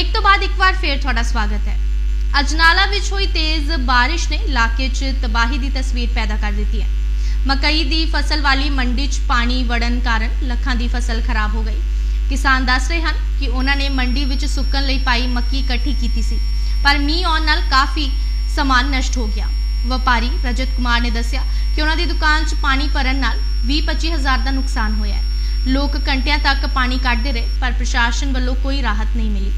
Break ਤੋਂ ਬਾਅਦ ਇੱਕ ਵਾਰ ਫੇਰ ਤੁਹਾਡਾ ਸਵਾਗਤ ਹੈ ਅਜਨਾਲਾ ਵਿੱਚ ਹੋਈ ਤੇਜ਼ ਬਾਰਿਸ਼ ਨੇ ਇਲਾਕੇ 'ਚ ਤਬਾਹੀ ਦੀ ਤਸਵੀਰ ਪੈਦਾ ਕਰ ਦਿੱਤੀ ਹੈ ਮਕਈ ਦੀ ਫਸਲ ਵਾਲੀ ਮੰਡੀ 'ਚ ਪਾਣੀ ਵੜਨ ਕਾਰਨ ਲੱਖਾਂ ਦੀ ਫਸਲ ਖਰਾਬ ਹੋ ਗਈ ਕਿਸਾਨ ਦੱਸ ਰਹੇ ਹਨ ਕਿ ਉਹਨਾਂ ਨੇ ਮੰਡੀ ਵਿੱਚ ਸੁੱਕਣ ਲਈ ਪਾਈ ਮੱਕੀ ਇਕੱਠੀ ਕੀਤੀ ਸੀ ਪਰ ਮੀਂਹ ਆਉਣ ਨਾਲ ਕਾਫੀ ਸਮਾਨ ਨਸ਼ਟ ਹੋ ਗਿਆ ਵਪਾਰੀ ਰਜਤ ਕੁਮਾਰ ਨੇ ਦੱਸਿਆ ਕਿ ਉਹਨਾਂ ਦੀ ਦੁਕਾਨ 'ਚ ਪਾਣੀ ਭਰਨ ਨਾਲ 20-25 ਹਜ਼ਾਰ ਦਾ ਨੁਕਸਾਨ ਹੋਇਆ ਹੈ ਲੋਕ ਘੰਟਿਆਂ ਤੱਕ ਪਾਣੀ ਕੱਢਦੇ ਰਹੇ ਪਰ ਪ੍ਰਸ਼ਾਸਨ ਵੱਲੋਂ ਕੋਈ ਰਾਹਤ ਨਹੀਂ ਮਿਲੀ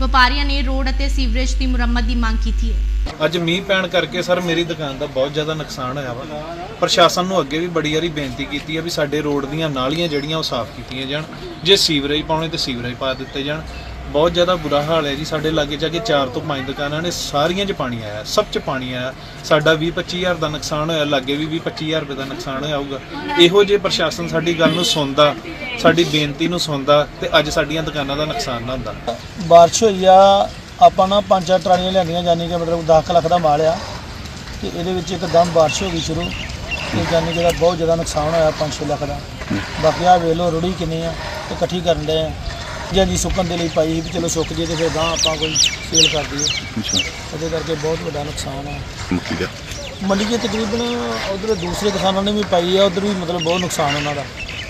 ਵਪਾਰੀਆਂ ਨੇ ਰੋਡ ਅਤੇ ਸੀਵਰੇਜ ਦੀ ਮੁਰੰਮਤ ਦੀ ਮੰਗ ਕੀਤੀ ਹੈ। ਅੱਜ ਮੀਂਹ ਪੈਣ ਕਰਕੇ ਸਰ ਮੇਰੀ ਦੁਕਾਨ ਦਾ ਬਹੁਤ ਜ਼ਿਆਦਾ ਨੁਕਸਾਨ ਹੋਇਆ ਵਾ। ਪ੍ਰਸ਼ਾਸਨ ਨੂੰ ਅੱਗੇ ਵੀ ਬੜੀ ਵਾਰੀ ਬੇਨਤੀ ਕੀਤੀ ਹੈ ਵੀ ਸਾਡੇ ਰੋਡ ਦੀਆਂ ਨਾਲੀਆਂ ਜਿਹੜੀਆਂ ਉਹ ਸਾਫ਼ ਕੀਤੀਆਂ ਜਾਣ, ਜੇ ਸੀਵਰੇਜ ਪਾਉਣੇ ਤੇ ਸੀਵਰੇਜ ਪਾ ਦਿੱਤੇ ਜਾਣ। ਬਹੁਤ ਜ਼ਿਆਦਾ ਬੁਰਾ ਹਾਲ ਹੈ ਜੀ, ਸਾਡੇ ਲਾਗੇ ਜਾ ਕੇ 4 ਤੋਂ 5 ਦੁਕਾਨਾਂ ਨੇ ਸਾਰੀਆਂ 'ਚ ਪਾਣੀ ਆਇਆ, ਸਭ 'ਚ ਪਾਣੀ ਆਇਆ। ਸਾਡਾ 20 25000 ਦਾ ਨੁਕਸਾਨ ਹੋਇਆ, ਲਾਗੇ ਵੀ 20 25000 ਰੁਪਏ ਦਾ ਨੁਕਸਾਨ ਹੋਇਆ ਹੋਊਗਾ। ਇਹੋ ਜੇ ਪ੍ਰਸ਼ਾਸਨ ਸਾਡੀ ਗੱਲ ਨੂੰ ਸੁਣਦਾ ਸਾਡੀ ਬੇਨਤੀ ਨੂੰ ਸੁਣਦਾ ਤੇ ਅੱਜ ਸਾਡੀਆਂ ਦੁਕਾਨਾਂ ਦਾ ਨੁਕਸਾਨ ਨਾ ਹੁੰਦਾ। ਬਾਰਿਸ਼ ਹੋਈ ਆ ਆਪਾਂ ਨਾ ਪੰਜ ਚਾਰ ਟਰਾਲੀਆਂ ਲਿਆਂਦੀਆਂ ਜਾਨੀ ਕਿ ਮਤਲਬ 10 ਲੱਖ ਦਾ ਮਾਲ ਆ। ਤੇ ਇਹਦੇ ਵਿੱਚ ਇੱਕਦਮ ਬਾਰਿਸ਼ ਹੋ ਗਈ ਸ਼ੁਰੂ ਤੇ ਜਾਨੀ ਕਿ ਇਹਦਾ ਬਹੁਤ ਜ਼ਿਆਦਾ ਨੁਕਸਾਨ ਹੋਇਆ 5-6 ਲੱਖ ਦਾ। ਬਾਕੀ ਆ ਵੇਖ ਲਓ ਰੁੜੀ ਕਿੰਨੀ ਆ ਤੇ ਇਕੱਠੀ ਕਰਨ ਦੇ ਆ। ਜਾਂ ਜੀ ਸੁੱਕਣ ਦੇ ਲਈ ਪਾਈ ਸੀ ਵੀ ਚਲੋ ਸੁੱਕ ਜੇ ਤੇ ਫਿਰ ਗਾਂ ਆਪਾਂ ਕੋਈ ਸੇਲ ਕਰ ਦਈਏ। ਅੱਛਾ। ਉਹਦੇ ਕਰਕੇ ਬਹੁਤ ਵੱਡਾ ਨੁਕਸਾਨ ਆ। ਮੱਕੀ ਦਾ ਮੰਡੀ 'ਚ ਤਕਰੀਬਨ ਉਧਰ ਦੂਸਰੇ ਕਿਸਾਨਾਂ ਨੇ ਵੀ ਪਾਈ ਆ ਉਧਰ ਵੀ ਮਤਲਬ ਬਹੁਤ ਨੁਕਸਾਨ ਉਹਨਾਂ ਦਾ।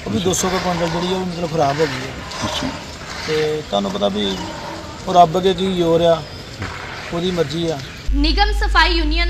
ਉਹ ਵੀ 200 ਕੁ ਕੁਇੰਟਲ ਜਿਹੜੀ ਆ ਉਹ ਵੀ ਮਤਲਬ ਖਰਾਬ ਹੋ ਗਈ ਹੈ ਅੱਛਾ। ਤੇ ਤੁਹਾਨੂੰ ਪਤਾ ਵੀ ਉਹ ਰੱਬ ਅੱਗੇ ਕੀ ਜ਼ੋਰ ਆ ਉਹਦੀ ਮਰਜ਼ੀ ਆ। ਨਿਗਮ ਸਫ਼ਾਈ ਯੂਨੀਅਨ